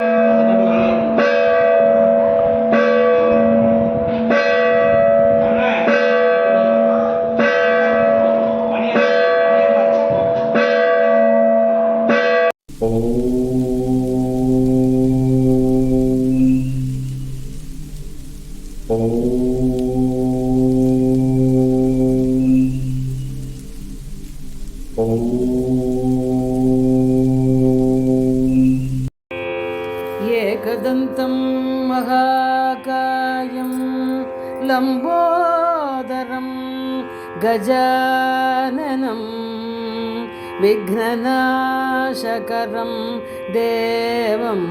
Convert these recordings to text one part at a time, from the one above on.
you लम्बोदरं गजाननं विघ्ननाशकरं देवं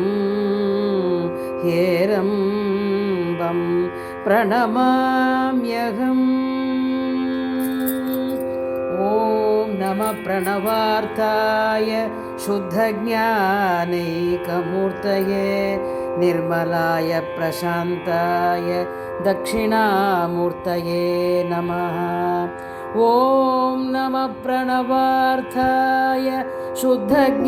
हेरम्बं प्रणमाम्यहम् ॐ नमः प्रणवार्थाय शुद्धज्ञानैकमूर्तये निर्मलाय प्रशान्ताय दक्षिणामूर्तये नमः। ॐ नमः प्रणवार्थाय शुद्धज्ञानैकमूर्तये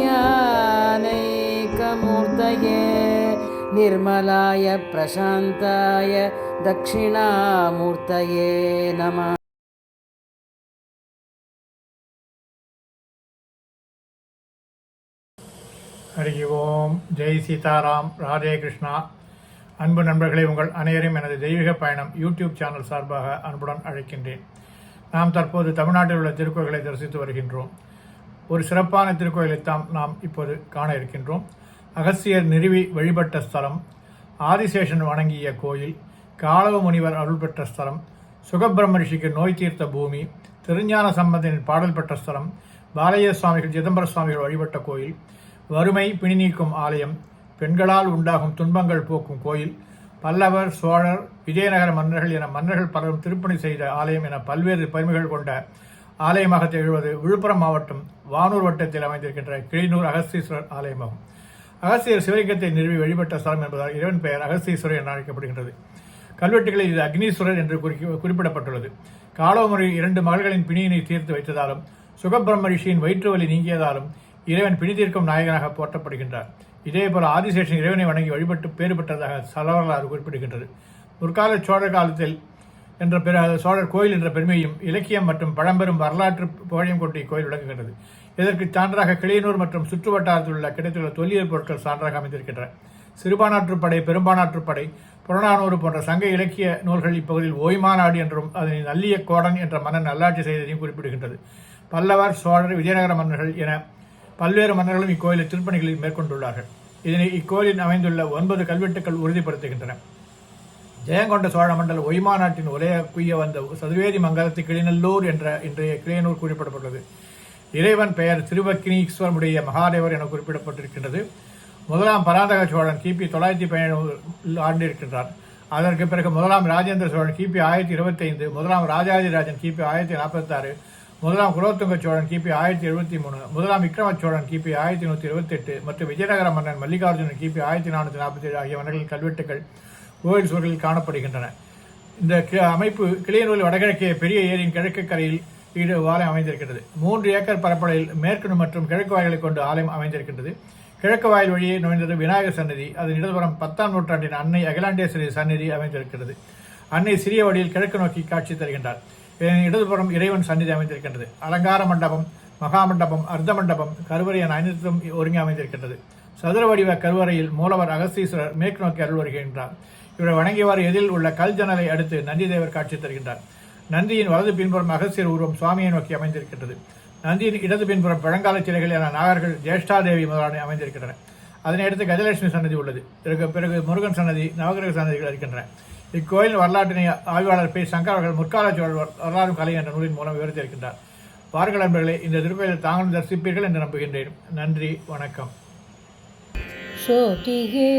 निर्मलाय प्रशान्ताय दक्षिणामूर्तये नमः ஹரி ஓம். ஜெய் சீதாராம். ராதே கிருஷ்ணா. அன்பு நண்பர்களே உங்கள் அனைவரையும் எனது தெய்வீக பயணம் யூடியூப் சேனல் சார்பாக அன்புடன் அழைக்கின்றேன். நாம் தற்போது தமிழ்நாட்டில் உள்ள திருக்கோயில்களை தரிசித்து வருகின்றோம். ஒரு சிறப்பான திருக்கோயிலைத்தான் நாம் இப்போது காண இருக்கின்றோம். அகஸ்தியர் நிறுவி வழிபட்ட ஸ்தலம் ஆதிசேஷன் வணங்கிய கோயில் காலவ முனிவர் அருள் பெற்ற ஸ்தலம் சுகபிரம்ம ரிஷிக்கு நோய் தீர்த்த பூமி திருஞான சம்பந்தனின் பாடல் பெற்ற ஸ்தலம் பாலைய சுவாமிகள் சிதம்பர சுவாமிகள் வழிபட்ட கோயில் வறுமை பிணி நீக்கும் ஆலயம் பெண்களால் உண்டாகும் துன்பங்கள் போக்கும் கோயில் பல்லவர் சோழர் விஜயநகர மன்னர்கள் என மன்னர்கள் பலரும் திருப்பணி செய்த ஆலயம் என பல்வேறு பெருமைகள் கொண்ட ஆலயமாக திகழ்வது விழுப்புரம் மாவட்டம் வானூர் வட்டத்தில் அமைந்திருக்கின்ற கிளிநூர் அகஸ்தீஸ்வரர் ஆலயமாகும். அகஸ்தியர் சிவலிங்கத்தை நிறுவி வழிபட்ட ஸ்தலம் என்பதால் இறைவன் பெயர் அகஸ்தீஸ்வரர் என அழைக்கப்படுகின்றது. கல்வெட்டுகளில் இது அக்னீஸ்வரர் என்று குறிக்க- குறிப்பிடப்பட்டுள்ளது. காலோமுறை இரண்டு மகள்களின் பிணியினை தீர்த்து வைத்ததாலும் சுகபிரம்ம ரிஷியின் வயிற்று வலி நீங்கியதாலும் இறைவன் பிணி நாயகனாக போற்றப்படுகின்றார். இதேபோல ஆதிசேஷன் இறைவனை வணங்கி வழிபட்டு பேறு பெற்றதாக சலவரலாறு குறிப்பிடுகின்றது. முற்கால சோழர் காலத்தில் என்ற பெரு சோழர் கோயில் என்ற பெருமையும் இலக்கியம் மற்றும் பழம்பெரும் வரலாற்று புகழையும் கொண்டு இக்கோயில் விளங்குகின்றது. இதற்கு சான்றாக கிளியனூர் மற்றும் சுற்று வட்டாரத்தில் உள்ள கிடைத்துள்ள தொல்லியல் பொருட்கள் சான்றாக அமைந்திருக்கின்றன. சிறுபானாற்றுப்படை பெரும்பானாற்றுப்படை புறநானூறு போன்ற சங்க இலக்கிய நூல்கள் இப்பகுதியில் ஓய்மாநாடு என்றும் அதனை நல்லிய கோடன் என்ற மன்னன் நல்லாட்சி செய்ததையும் குறிப்பிடுகின்றது. பல்லவர் சோழர் விஜயநகர மன்னர்கள் என பல்வேறு மன்னர்களும் இக்கோயிலில் திருப்பணிகளில் மேற்கொண்டுள்ளார்கள். இதனை இக்கோயிலில் அமைந்துள்ள ஒன்பது கல்வெட்டுக்கள் உறுதிப்படுத்துகின்றன. ஜெயங்கொண்ட சோழ மண்டல ஒய்மா நாட்டின் ஒரே குய்ய வந்த சதுவேதி மங்கலத்து கிளிநல்லூர் என்ற இன்றைய கிளியனூர் குறிப்பிடப்பட்டுள்ளது. இறைவன் பெயர் திருவக்கினீஸ்வரமுடைய மகாதேவர் என குறிப்பிடப்பட்டிருக்கின்றது. முதலாம் பராந்தக சோழன் கிபி தொள்ளாயிரத்தி பதினேழு ஆண்டிருக்கின்றார் அதற்கு பிறகு முதலாம் ராஜேந்திர சோழன் கிபி ஆயிரத்தி இருபத்தி ஐந்து முதலாம் ராஜாதிராஜன் கிபி ஆயிரத்தி நாற்பத்தி ஆறு முதலாம் குலோத்துங்க சோழன் கிபி ஆயிரத்தி எழுபத்தி மூணு முதலாம் விக்ரம சோழன் கிபி ஆயிரத்தி நூற்றி இருபத்தெட்டு மற்றும் விஜயநகர மன்னன் மல்லிகார்ஜுனன் கிபி ஆயிரத்தி நானூற்றி நாற்பத்தி ஏழு ஆகிய மன்னர்களின் கல்வெட்டுகள் கோவில் சுவர்களில் காணப்படுகின்றன. இந்த அமைப்பு கிளியனூரில் வடகிழக்கே பெரிய ஏரியின் கிழக்கு கரையில் ஈடு ஆலயம் அமைந்திருக்கிறது மூன்று ஏக்கர் பரப்பளவில் மேற்கு மற்றும் கிழக்கு வாயிலை கொண்டு ஆலயம் அமைந்திருக்கின்றது. கிழக்கு வாயில் வழியே நுழைந்தது விநாயகர் சன்னதி அதன் இடதுபுறம் பத்தாம் நூற்றாண்டின் அன்னை அகிலாண்டேஸ்வரி சன்னதி அமைந்திருக்கிறது. அன்னை சிறிய வழியில் கிழக்கு நோக்கி காட்சி தருகின்றார். இடதுபுறம் இறைவன் சன்னதி அமைந்திருக்கின்றது. அலங்கார மண்டபம் மகாமண்டபம் அர்த்த மண்டபம் கருவறை என அனைத்தும் ஒருங்கி அமைந்திருக்கின்றது. சதுர வடிவ கருவறையில் மூலவர் அகஸ்தீஸ்வரர் மேற்கு நோக்கி அருள் வருகின்றார் இவரை வணங்கியவாறு எதில் உள்ள கல் ஜனலை அடுத்து நந்திதேவர் காட்சி தருகின்றார். நந்தியின் வலது பின்புறம் அகஸ்தியர் உருவம் சுவாமியை நோக்கி அமைந்திருக்கின்றது. நந்தியின் இடது பின்புறம் பழங்கால சிலைகள் என நாகர்கள் ஜேஷ்டாதேவி முதலான அமைந்திருக்கின்றன. அதனையடுத்து கஜலட்சுமி சன்னதி உள்ளது. பிறகு பிறகு முருகன் சன்னதி நவகிரக சன்னதிகள் இருக்கின்றன. இக்கோயில் வரலாற்றினை ஆய்வாளர் பி. சங்கர் அவர்கள் முற்கால சோழர் வரலாறு கலை என்ற நூலின் மூலம் விவரித்திருக்கின்றார். பாருங்கள் நண்பர்களே இந்த திருக்கோயிலை தாங்களும் தரிசிப்பீர்கள் என்று நம்புகின்றேன். நன்றி வணக்கம். சோதியே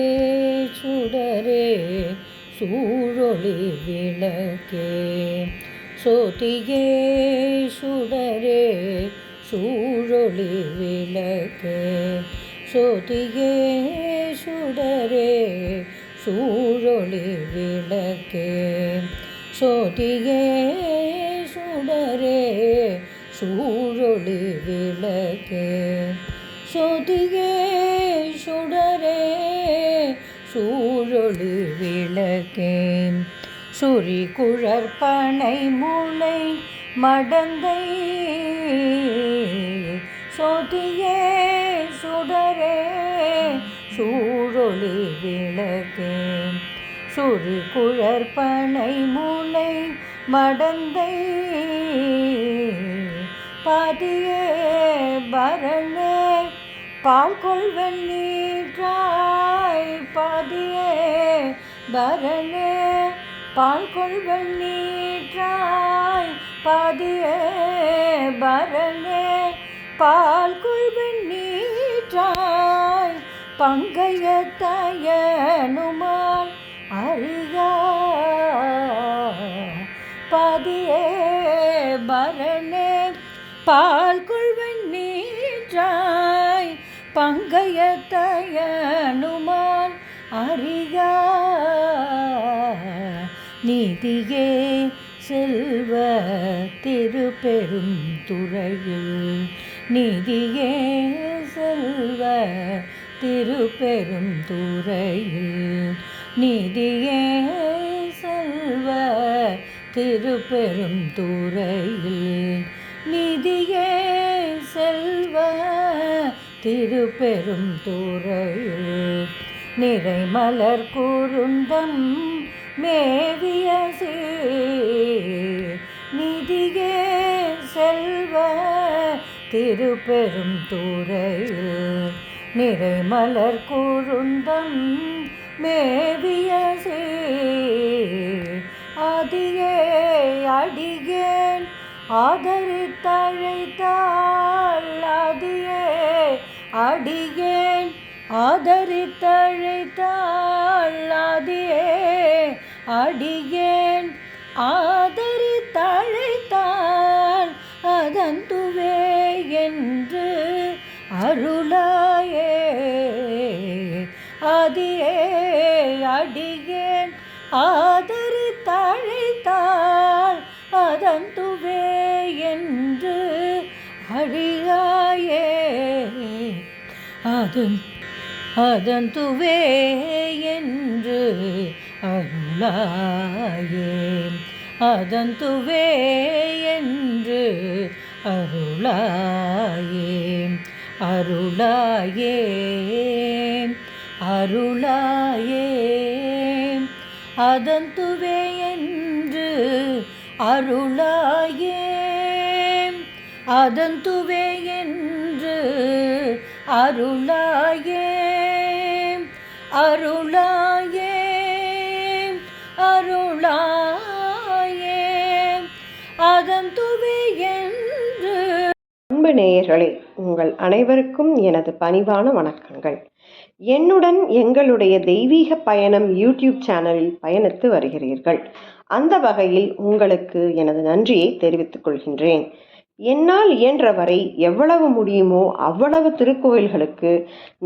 சுடரே சூழொளி விளக்கே. சோதியே சுடரே சூழொளி விளக்கே. சோதியே சுடரே சூழொளி விளக்கே. சோதியே சுடரே சூழொளி விளக்கே. சோதியே சுடரே சூழொளி விளக்கே. சுரி குழற்பனை மூளை மடந்தை. சோதியே சுடரே சூழொளி விளக்கு. சுரு குழற்பனை மூளை மடந்தை. பதியே பரண பால் கொள்வன் நீற்றாய் பதியே பரணே பால் கொள்வன் நீற்றாய் பதியே பரணே பால் கொள்வன் நீற்றாய் பங்கைய தயனுமால் அறியா பதியே பரணே பால் கொள்வன் நீற்றாய் பங்கைய தயனுமால் அறியா நீதியே செல்வ திருப்பெரும் துறையில் நீதியே செல்வ திருப்பெரும் துறையில் நிதியே செல்வ திருப்பெரும் துறையில் நிதியே செல்வ திருப்பெரும் துறையில் நிறைமலர் கூறுந்தம் மேவிய நிதியே செல்வ திருப்பெரும் துறையில் நிறைமலர் குருந்தம் மேவிய சீர். அதியே அடிகேன் ஆதரித்தழைத்தாள். அதியே அடியேன் ஆதரித்தழைத்தாள். அதியே அடியேன் ஆதரி ஆதியே அடியேன். ஆதரித்தழைத்தாள் அதன் துவே என்று அழியாயே. அதன் அதந்துவே என்று அருளாயே. அதந்துவே என்று அருளாயே. அருளாயே. அருளாயே. அதந்துவே என்று அருளாயே. அதந்துவே என்று அருளாயே. அருளாயே. அருளாயே. அதந்துவே என்று அன்பு நேயர்களே உங்கள் அனைவருக்கும் எனது பணிவான வணக்கங்கள். என்னுடன் எங்களுடைய தெய்வீக பயணம் யூடியூப் சேனலில் பயணித்து வருகிறீர்கள். அந்த வகையில் உங்களுக்கு எனது நன்றியை தெரிவித்துக் கொள்கின்றேன். என்னால் இயன்றவரை எவ்வளவு முடியுமோ அவ்வளவு திருக்கோயில்களுக்கு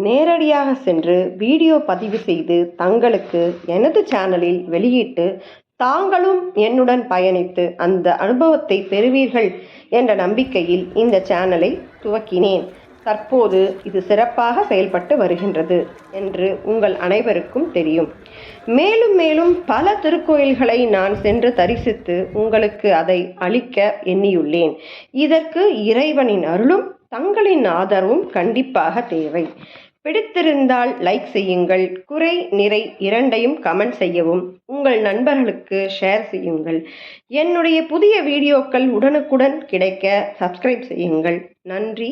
நேரடியாக சென்று வீடியோ பதிவு செய்து தங்களுக்கு எனது சேனலில் வெளியிட்டு தாங்களும் என்னுடன் பயணித்து அந்த அனுபவத்தை பெறுவீர்கள் என்ற நம்பிக்கையில் இந்த சேனலை துவக்கினேன். தற்போது இது சிறப்பாக செயல்பட்டு வருகின்றது என்று உங்கள் அனைவருக்கும் தெரியும். மேலும் மேலும் பல திருக்கோயில்களை நான் சென்று தரிசித்து உங்களுக்கு அதை அளிக்க எண்ணியுள்ளேன். இதற்கு இறைவனின் அருளும் தங்களின் ஆதரவும் கண்டிப்பாக தேவை. பிடித்திருந்தால் லைக் செய்யுங்கள். குறை நிறை இரண்டையும் கமெண்ட் செய்யவும். உங்கள் நண்பர்களுக்கு ஷேர் செய்யுங்கள். என்னுடைய புதிய வீடியோக்கள் உடனுக்குடன் கிடைக்க சப்ஸ்கிரைப் செய்யுங்கள். நன்றி.